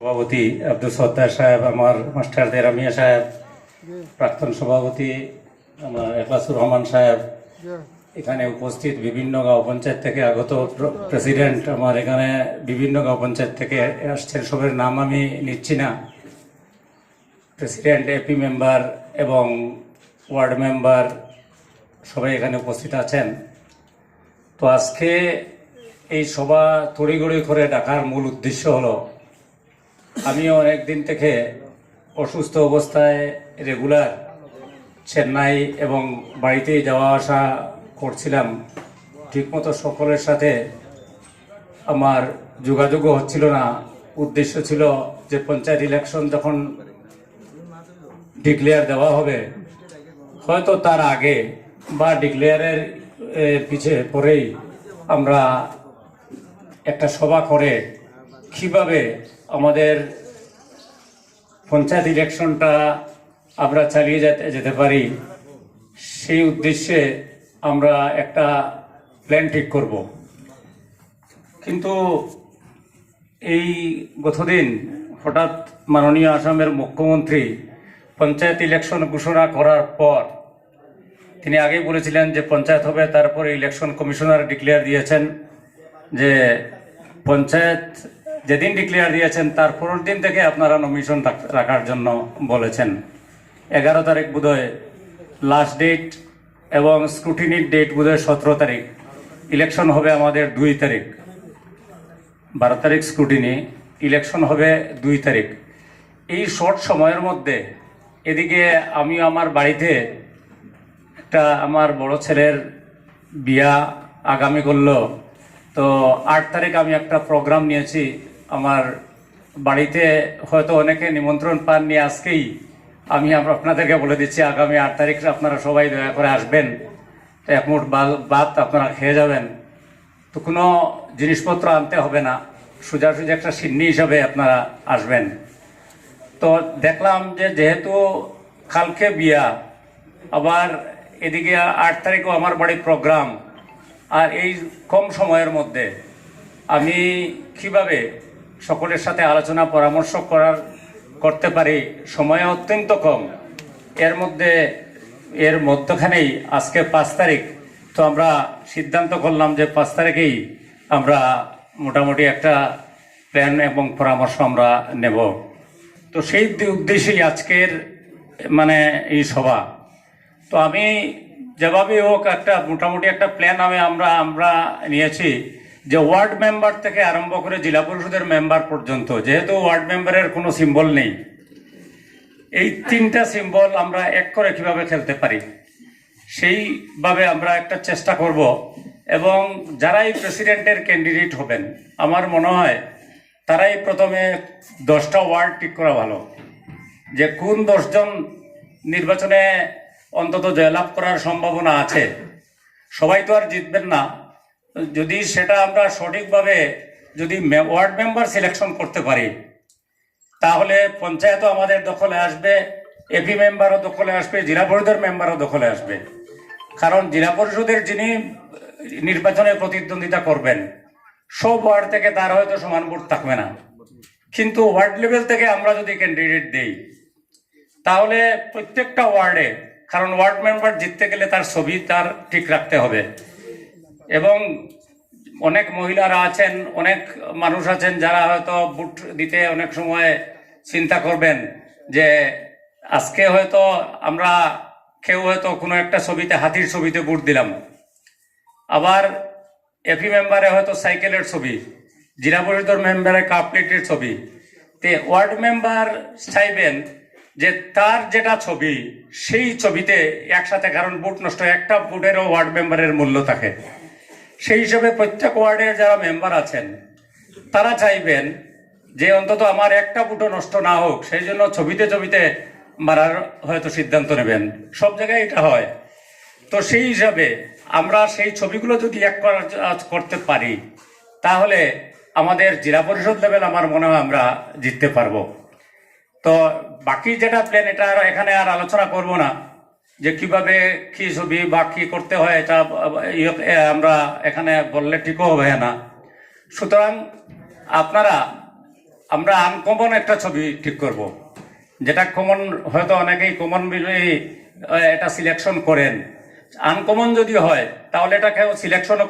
সভাপতি আব্দুল সত্তার সাহেব, আমার মাস্টার দেরামিয়া সাহেব, প্রাক্তন সভাপতি আমার এখলাসুর রহমান সাহেব। এখানে উপস্থিত বিভিন্ন গাঁও পঞ্চায়েত থেকে আগত প্রেসিডেন্ট আমার এখানে বিভিন্ন গাঁও পঞ্চায়েত থেকে আসছেন। সবের নাম আমি নিচ্ছি না। প্রেসিডেন্ট, এপি মেম্বার এবং ওয়ার্ড মেম্বার সবাই এখানে উপস্থিত আছেন। তো আজকে এই সভা তড়িগড়ি করে ডাকার মূল উদ্দেশ্য হলো আমি অনেক দিন থেকে অসুস্থ অবস্থায় রেগুলার চেন্নাই এবং বাড়িতে যাওয়া আসা করছিলাম। ঠিকমতো সকলের সাথে আমার যোগাযোগও হচ্ছিল না। উদ্দেশ্য ছিল যে পঞ্চায়েত ইলেকশন যখন ডিক্লেয়ার দেওয়া হবে, হয়তো তার আগে বা ডিক্লেয়ারের পিছে পরেই আমরা একটা সভা করে কীভাবে আমাদের পঞ্চায়েত ইলেকশনটা আমরা চালিয়ে যেতে যেতে পারি, সেই উদ্দেশ্যে আমরা একটা প্ল্যান ঠিক করব। কিন্তু এই গতদিন হঠাৎ মাননীয় আসামের মুখ্যমন্ত্রী পঞ্চায়েত ইলেকশন ঘোষণা করার পর তিনি আগেই বলেছিলেন যে পঞ্চায়েত হবে, তারপরে ইলেকশন কমিশনার ডিক্লেয়ার দিয়েছেন যে পঞ্চায়েত যেদিন ডিক্লেয়ার দিয়েছেন, তার পরের দিন থেকে আপনারা নমিশন রাখার জন্য বলেছেন। এগারো তারিখ বোধহয় লাস্ট ডেট এবং স্ক্রুটিনির ডেট বোধহয় সতেরো তারিখ। ইলেকশন হবে আমাদের দুই তারিখ। বারো তারিখ স্ক্রুটিনি ইলেকশন হবে দুই তারিখ। এই শর্ট সময়ের মধ্যে এদিকে আমি আমার বাড়িতে একটা আমার বড় ছেলের বিয়া আগামী করল। তো আট তারিখ আমি একটা প্রোগ্রাম নিয়েছি। আমার বাড়িতে হয়তো অনেকে নিমন্ত্রণ পাননি আজকেই। আমি আপনাদেরকে বলে দিচ্ছি, আগামী আট তারিখ আপনারা সবাই দয়া করে আসবেন। এক মুঠ বা- ভাত আপনারা খেয়ে যাবেন। তো কোনো জিনিসপত্র আনতে হবে না। সোজা সোজাসুজি একটা সিন্নি হিসাবে আপনারা আসবেন। তো দেখলাম যে যেহেতু কালকে বিয়া, আবার এদিকে আট তারিখও আমার বাড়ির প্রোগ্রাম আর এই কম সময়ের মধ্যে আমি কীভাবে সকলের সাথে আলোচনা, পরামর্শ করার, করতে পারি, সময় অত্যন্ত কম। এর মধ্যে, এর মধ্যখানেই আজকে পাঁচ তারিখ, তো আমরা সিদ্ধান্ত করলাম যে পাঁচ তারিখেই আমরা মোটামুটি একটা প্ল্যান এবং পরামর্শ আমরা নেব। তো সেই উদ্দেশ্যেই আজকের মানে এই সভা। তো আমি যেভাবে হোক একটা, মোটামুটি একটা প্ল্যান আমি আমরা আমরা নিয়েছি যে ওয়ার্ড মেম্বার থেকে আরম্ভ করে জেলা পরিষদের মেম্বার পর্যন্ত, যেহেতু ওয়ার্ড মেম্বারের কোনো সিম্বল নেই, এই তিনটা সিম্বল আমরা এক করে কীভাবে খেলতে পারি, সেইভাবে আমরা একটা চেষ্টা করব। এবং যারাই প্রেসিডেন্টের ক্যান্ডিডেট হবেন, আমার মনে হয় তারাই প্রথমে দশটা ওয়ার্ড ঠিক করা ভালো, যে কোন দশজন নির্বাচনে অন্তত জয়লাভ করার সম্ভাবনা আছে। সবাই তো আর জিতবেন না। যদি সেটা আমরা সঠিকভাবে যদি ওয়ার্ড মেম্বার সিলেকশন করতে পারি, তাহলে পঞ্চায়েতও আমাদের দখলে আসবে এপি মেম্বারও দখলে আসবে, জেলা পরিষদের মেম্বারও দখলে আসবে। কারণ জেলা পরিষদের যিনি নির্বাচনে প্রতিদ্বন্দ্বিতা করবেন, সব ওয়ার্ড থেকে তার হয়তো সমান ভোট থাকবে না। কিন্তু ওয়ার্ড লেভেল থেকে আমরা যদি ক্যান্ডিডেট দেই, তাহলে প্রত্যেকটা ওয়ার্ডে কারণ ওয়ার্ড মেম্বার জিততে গেলে তার ছবি তার ঠিক রাখতে হবে। এবং অনেক মহিলারা আছেন, অনেক মানুষ আছেন যারা হয়তো ভোট দিতে অনেক সময় চিন্তা করবেন যে আজকে হয়তো আমরা কেউ হয়তো কোনো একটা ছবিতে, হাতির ছবিতে ভোট দিলাম। আবার এপি মেম্বারে হয়তো সাইকেলের ছবি, জেলা পরিষদ মেম্বারে কাপ প্লেটের ছবি। তে ওয়ার্ড মেম্বার চাইবেন যে তার যেটা ছবি, সেই ছবিতে একসাথে কারণ বুট নষ্ট একটা ভোটেরও ওয়ার্ড মেম্বারের মূল্য থাকে। সেই হিসাবে প্রত্যেক ওয়ার্ডের যারা মেম্বার আছেন, তারা চাইবেন যে অন্তত আমার একটা বুটো নষ্ট না হোক, সেই জন্য ছবিতে ছবিতে মারার হয়তো সিদ্ধান্ত নেবেন। সব জায়গায় এটা হয়। তো সেই হিসাবে আমরা সেই ছবিগুলো যদি এক করতে পারি, তাহলে আমাদের জেলা পরিষদ লেভেল আমার মনে হয় আমরা জিততে পারব। তো বাকি যেটা প্ল্যান এটা আর এখানে আর আলোচনা করব না। যে কীভাবে কি ছবি বা কি করতে হয়, এটা ইয়ে- আমরা এখানে বললে ঠিকও হবে না। সুতরাং আপনারা, আমরা আনকমন একটা ছবি ঠিক করব। যেটা কমন হয়তো অনেকেই কমন এটা সিলেকশন করেন। আনকমন যদি হয়, তাহলে এটা কেউ সিলেকশনও